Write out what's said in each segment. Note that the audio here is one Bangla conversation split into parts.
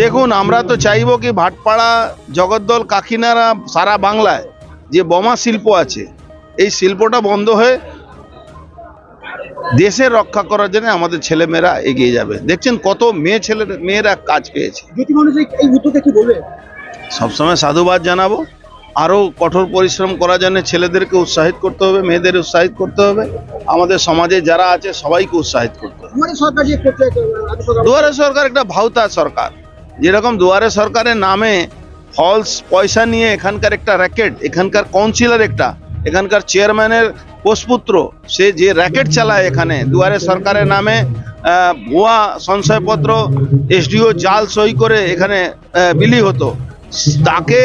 দেখুন আমরা তো চাইব কি ভাটপাড়া জগদ্দল কাকিনারা সারা বাংলায় যে বোমা শিল্প আছে এই শিল্পটা বন্ধ হয়ে দেশের রক্ষা করার জন্য আমাদের ছেলেমেয়েরা এগিয়ে যাবে। দেখছেন কত মেয়ে ছেলে মেয়েরা কাজ পেয়েছে। সবসময় সাধুবাদ জানাব। আরও কঠোর পরিশ্রম করার জন্য ছেলেদেরকে উৎসাহিত করতে হবে মেয়েদের উৎসাহিত করতে হবে। আমাদের সমাজে যারা আছে সবাইকে উৎসাহিত করতে হবে। সরকার দুয়ারে সরকার একটা ভাউতা সরকার। যেরকম দুয়ারে সরকারের নামে ফলস পয়সা নিয়ে এখানকার একটা র্যাকেট এখানকার কাউন্সিলর একটা এখানকার চেয়ারম্যানের পোষপুত্র সে যে র্যাকেট চালায় এখানে দুয়ারে সরকারের নামে ভুয়া সংশয়পত্র এসডিও জাল সই করে এখানে বিলি হতো। তাকে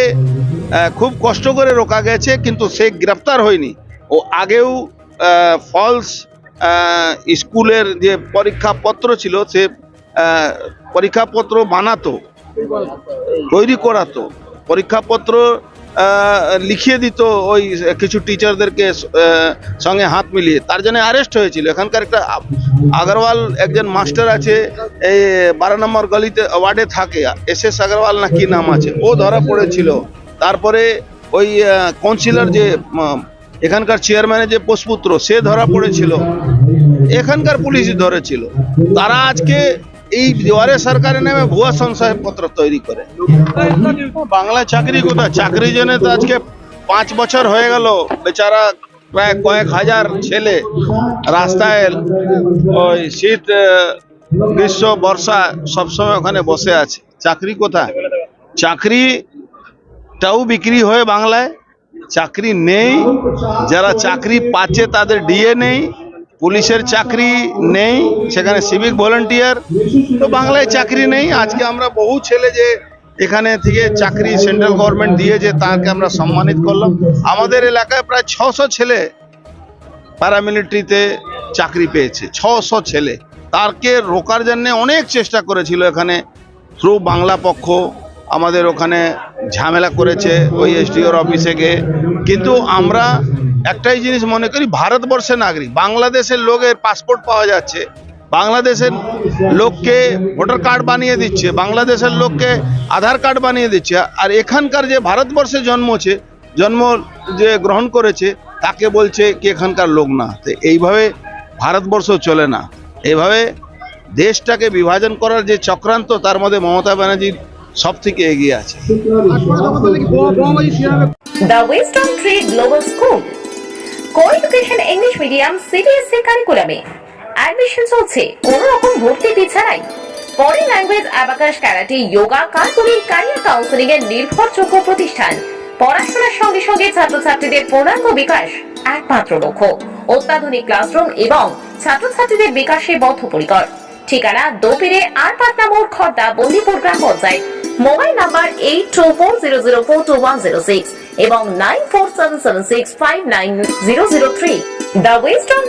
খুব কষ্ট করে রোকা গেছে, কিন্তু সে গ্রেপ্তার হয়নি। ও আগেও ফলস স্কুলের যে পরীক্ষাপত্র ছিল, সে পরীক্ষাপত্র বানাতো, তৈরি করাতো। পরীক্ষাপত্র লিখিয়ে দিত ওই কিছু টিচারদেরকে সঙ্গে হাত মিলিয়ে। তার জন্য অ্যারেস্ট হয়েছিল। এখানকার একটা আগরওয়াল একজন মাস্টার আছে এই বারো নম্বর গলিতে ওয়ার্ডে থাকে। এস এস আগরওয়াল না কি নাম আছে? ও ধরা পড়েছিল। তারপরে ওই কাউন্সিলর যে এখানকার চেয়ারম্যানের যে পোষপুত্র, সে ধরা পড়েছিল। এখানকার পুলিশই ধরেছিল। তারা আজকে এই দুয়ারে সরকারের নামে ভুয়া সংশয়পত্র তৈরি করে। বাংলা চাকরি কোথায়? চাকরি জন্য তো আজকে পাঁচ বছর হয়ে গেল, বেচারা প্রায় কয়েক হাজার ছেলে রাস্তায় ওই শীত গ্রীষ্ম, বর্ষা সবসময় ওখানে বসে আছে। চাকরি কোথায়? চাকরিটাও বিক্রি হয়ে বাংলায়, চাকরি নেই, যারা চাকরি পাচ্ছে তাদের ডিএ নেই পুলিশের চাকরি নেই, সেখানে সিভিক ভলেন্টিয়ার তো বাংলায় চাকরি নেই। আজকে আমরা বহু ছেলে যে এখানে থেকে চাকরি সেন্ট্রাল গভর্নমেন্ট দিয়েছে, তাকে আমরা সম্মানিত করলাম। আমাদের এলাকায় প্রায় ছশো ছেলে প্যারামিলিটারিতে চাকরি পেয়েছে, ছশো ছেলে। তারকে রোকার জন্যে অনেক চেষ্টা করেছিল এখানে থ্রু বাংলা পক্ষ। আমাদের ওখানে ঝামেলা করেছে, ওই এসডিওর অফিসে গিয়ে। কিন্তু আমরা একটাই জিনিস মনে করি, ভারতবর্ষের নাগরিক, বাংলাদেশের লোকের পাসপোর্ট পাওয়া যাচ্ছে, বাংলাদেশের লোককে ভোটার কার্ড বানিয়ে দিচ্ছে, বাংলাদেশের লোককে আধার কার্ড বানিয়ে দিচ্ছে, আর এখানকার যে ভারতবর্ষে জন্মছে জন্ম যে গ্রহণ করেছে, তাকে বলছে কি এখানকার লোক না। তো এইভাবে ভারতবর্ষ চলে না। এভাবে দেশটাকে বিভাজন করার যে চক্রান্ত, তার মধ্যে মমতা ব্যানার্জির সব থেকে এগিয়ে আছে। হাসপাতাল জগদ্দলে কি বোমা বোমাবাজি Co-education English Medium CBSE কারিকুলামে অ্যাডমিশন চলছে। কোন রকম ভর্তি পিছা নাই। Foreign language abacus karate yoga কার্কুলিং career counselling এর নির্ভরযোগ্য প্রতিষ্ঠান। পড়াশোনার সঙ্গে সঙ্গে ছাত্রছাত্রীদের পূর্ণাঙ্গ বিকাশ একমাত্র লক্ষ্য। অত্যাধুনিক ক্লাসরুম এবং ছাত্রছাত্রীদের বিকাশে বদ্ধপরিকর। ঠিকানা দোপিরে আর পাটনা মোড় খর্দা বন্দিপুর গ্রাম panchayat. Mobile number eight two four zero zero four two one zero six এবং nine four seven seven six five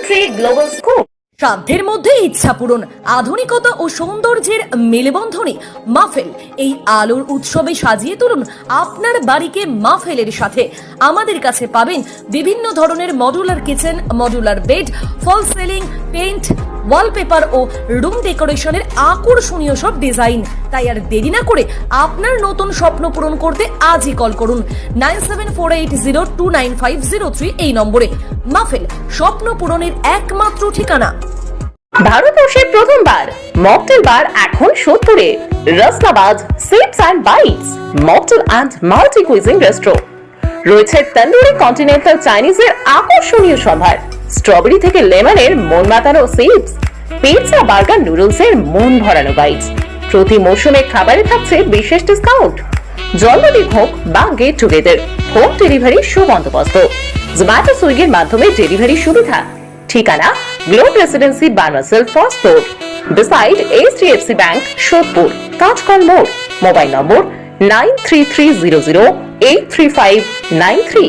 three global school সাধ্যের মধ্যে ইচ্ছা পূরণ, আধুনিকতা ও সৌন্দর্যের মেলবন্ধনে মাফেল। এই আলোর উৎসবে সাজিয়ে তুলুন আপনার বাড়িকে মাফেলের সাথে। আমাদের কাছে পাবেন বিভিন্ন ধরনের modular kitchen modular bed false ceiling paint wallpaper ও রুম ডেকোরেশনের আকর্ষণীয় সব ডিজাইন তাই আর দেরি না করে আপনার নতুন স্বপ্ন পূরণ করতে আজই কল করুন। নাইন এই নম্বরে। মাফেল স্বপ্ন পূরণের একমাত্র ঠিকানা। ভারতবর্ষের প্রথমবার মকটেল বার এখন সোদপুরে Rasnabad sips and bites mocktail and multi cuisine restro রয়েছে তন্দুরি কন্টিনেন্টাল চাইনিজের আকর্ষণীয় সম্ভার স্ট্রবেরি থেকে লেমনের মন মাতানো সিপস পিৎজা বার্গার নুডলস এর মন ভরানো বাইটস প্রতি মৌসুমে খাবারে থাকছে বিশেষ ডিসকাউন্ট জন্মদিন হোক বা গেট টুগেদার হোম ডেলিভারি সুবন্দোবস্ত। জোম্যাটো সুইগির মাধ্যমে ডেলিভারি সুবিধা। ঠিকানা globe residency বানাসেল first floor beside HDFC bank Sodepur কাঁচকল মোড় mobile number nine three three zero zero eight three five nine three